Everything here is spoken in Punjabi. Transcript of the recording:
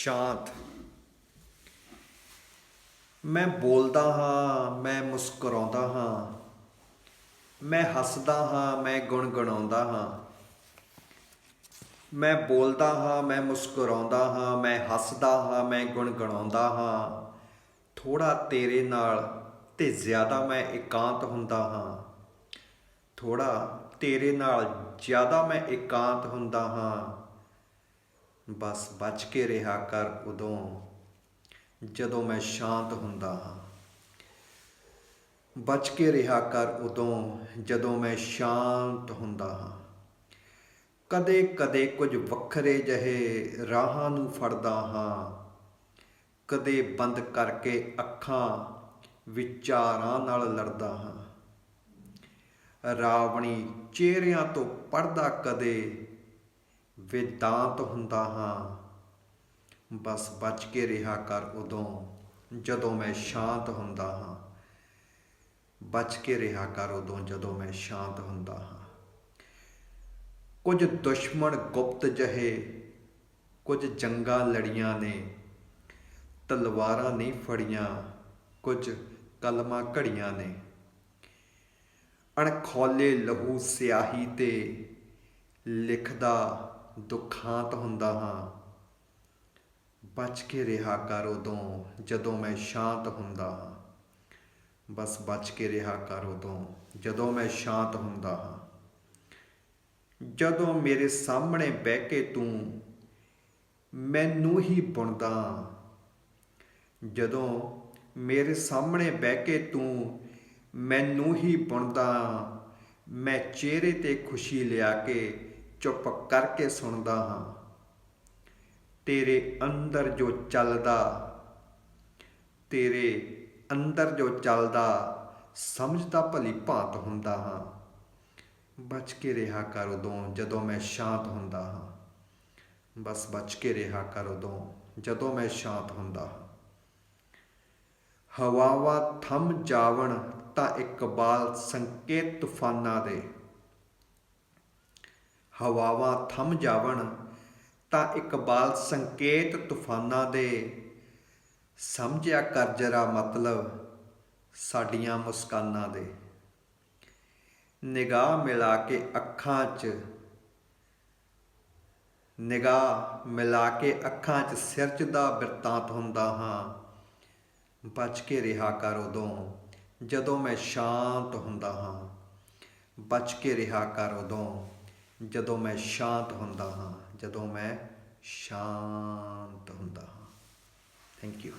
ਸ਼ਾਂਤ। ਮੈਂ ਬੋਲਦਾ ਹਾਂ, ਮੈਂ ਮੁਸਕਰਾਉਂਦਾ ਹਾਂ। ਮੈਂ ਹੱਸਦਾ ਹਾਂ, ਮੈਂ ਗੁਣਗੁਣਾਉਂਦਾ ਹਾਂ। ਮੈਂ ਬੋਲਦਾ ਹਾਂ, ਮੈਂ ਮੁਸਕਰਾਉਂਦਾ ਹਾਂ, ਮੈਂ ਹੱਸਦਾ ਹਾਂ, ਮੈਂ ਗੁਣਗੁਣਾਉਂਦਾ ਹਾਂ। ਥੋੜਾ ਤੇਰੇ ਨਾਲ ਤੇ ਜ਼ਿਆਦਾ ਮੈਂ ਇਕਾਂਤ ਹੁੰਦਾ ਹਾਂ। ਥੋੜਾ ਤੇਰੇ ਨਾਲ ਜ਼ਿਆਦਾ ਮੈਂ ਇਕਾਂਤ ਹੁੰਦਾ ਹਾਂ। ਬਸ ਬਚ ਕੇ ਰਿਹਾ ਕਰ ਉਦੋਂ। ਜਦੋਂ ਮੈਂ ਸ਼ਾਂਤ ਹੁੰਦਾ ਹਾਂ। ਬਚ ਕੇ ਰਿਹਾ ਕਰ ਉਦੋਂ, ਜਦੋਂ ਮੈਂ ਸ਼ਾਂਤ ਹੁੰਦਾ ਹਾਂ। ਕਦੇ ਕਦੇ ਕੁਝ ਵੱਖਰੇ ਜਿਹੇ ਰਾਹਾਂ ਨੂੰ ਫੜਦਾ ਹਾਂ। ਕਦੇ ਬੰਦ ਕਰਕੇ ਅੱਖਾਂ ਵਿਚਾਰਾਂ ਨਾਲ ਲੜਦਾ ਹਾਂ। ਰਾਵਣੀ ਚਿਹਰਿਆਂ ਤੋਂ ਪੜਦਾ ਕਦੇ ਵੇਦਾਂਤ ਹੁੰਦਾ ਹਾਂ। ਬਸ ਬਚ ਕੇ ਰਿਹਾ ਕਰ ਉਦੋਂ, ਜਦੋਂ ਮੈਂ ਸ਼ਾਂਤ ਹੁੰਦਾ ਹਾਂ। ਬਚ ਕੇ ਰਿਹਾ ਕਰ ਉਦੋਂ, ਜਦੋਂ ਮੈਂ ਸ਼ਾਂਤ ਹੁੰਦਾ ਹਾਂ। ਕੁਝ ਦੁਸ਼ਮਣ ਗੁਪਤ ਜਹੇ, ਕੁਝ ਜੰਗਾਂ ਲੜੀਆਂ ਨੇ, ਤਲਵਾਰਾਂ ਨਹੀਂ ਫੜੀਆਂ, ਕੁਝ ਕਲਮਾਂ ਘੜੀਆਂ ਨੇ। ਅਣਖੌਲੇ ਲਹੂ ਸਿਆਹੀ ਤੇ ਲਿਖਦਾ ਦੁਖਾਂਤ ਹੁੰਦਾ ਹਾਂ। ਬਚ ਕੇ ਰਿਹਾ ਕਰ ਉਦੋਂ, ਜਦੋਂ ਮੈਂ ਸ਼ਾਂਤ ਹੁੰਦਾ ਹਾਂ। ਬਸ ਬਚ ਕੇ ਰਿਹਾ ਕਰ ਉਦੋਂ, ਜਦੋਂ ਮੈਂ ਸ਼ਾਂਤ ਹੁੰਦਾ ਹਾਂ। ਜਦੋਂ ਮੇਰੇ ਸਾਹਮਣੇ ਬਹਿ ਕੇ ਤੂੰ ਮੈਨੂੰ ਹੀ ਬੁਣਦਾ ਜਦੋਂ ਮੇਰੇ ਸਾਹਮਣੇ ਬਹਿ ਕੇ ਤੂੰ ਮੈਨੂੰ ਹੀ ਬੁਣਦਾ ਮੈਂ ਚਿਹਰੇ ਤੇ ਖੁਸ਼ੀ ਲਿਆ ਕੇ ਚੁੱਪ ਕਰਕੇ ਸੁਣਦਾ ਹਾਂ। ਤੇਰੇ ਅੰਦਰ ਜੋ ਚੱਲਦਾ, ਤੇਰੇ ਅੰਦਰ ਜੋ ਚੱਲਦਾ ਸਮਝਦਾ ਭਲੀ ਭਾਂਤ ਹੁੰਦਾ ਹਾਂ। ਬਚ ਕੇ ਰਿਹਾ ਕਰ ਉਦੋਂ ਜਦੋਂ ਮੈਂ ਸ਼ਾਂਤ ਹੁੰਦਾ ਹਾਂ। ਬਸ ਬਚ ਕੇ ਰਿਹਾ ਕਰ ਉਦੋਂ ਜਦੋਂ ਮੈਂ ਸ਼ਾਂਤ ਹੁੰਦਾ ਹਾਂ। ਹਵਾਵਾ ਥੰਮ ਜਾਵਣ ਤਾਂ ਇਕਬਾਲ ਸੰਕੇਤ ਤੂਫਾਨਾਂ ਦੇ। ਹਵਾਵਾਂ ਥੰਮ ਜਾਵਣ, ਤਾਂ ਇਕਬਾਲ ਸੰਕੇਤ ਤੂਫਾਨਾਂ ਦੇ। ਸਮਝਿਆ ਕਰ ਜਰਾ ਮਤਲਬ ਸਾਡੀਆਂ ਮੁਸਕਾਨਾਂ ਦੇ। ਨਿਗਾਹ ਮਿਲਾ ਕੇ ਅੱਖਾਂ 'ਚ, ਨਿਗਾਹ ਮਿਲਾ ਕੇ ਅੱਖਾਂ 'ਚ ਸਿਰਜ ਦਾ ਬਿਰਤਾਂਤ ਹੁੰਦਾ ਹਾਂ। ਬਚ ਕੇ ਰਿਹਾ ਕਰ ਉਦੋਂ, ਜਦੋਂ ਮੈਂ ਸ਼ਾਂਤ ਹੁੰਦਾ ਹਾਂ। ਬਚ ਕੇ ਰਿਹਾ ਕਰ ਉਦੋਂ ਜਦੋਂ ਮੈਂ ਸ਼ਾਂਤ ਹੁੰਦਾ ਹਾਂ ਜਦੋਂ ਮੈਂ ਸ਼ਾਂਤ ਹੁੰਦਾ ਹਾਂ। Thank you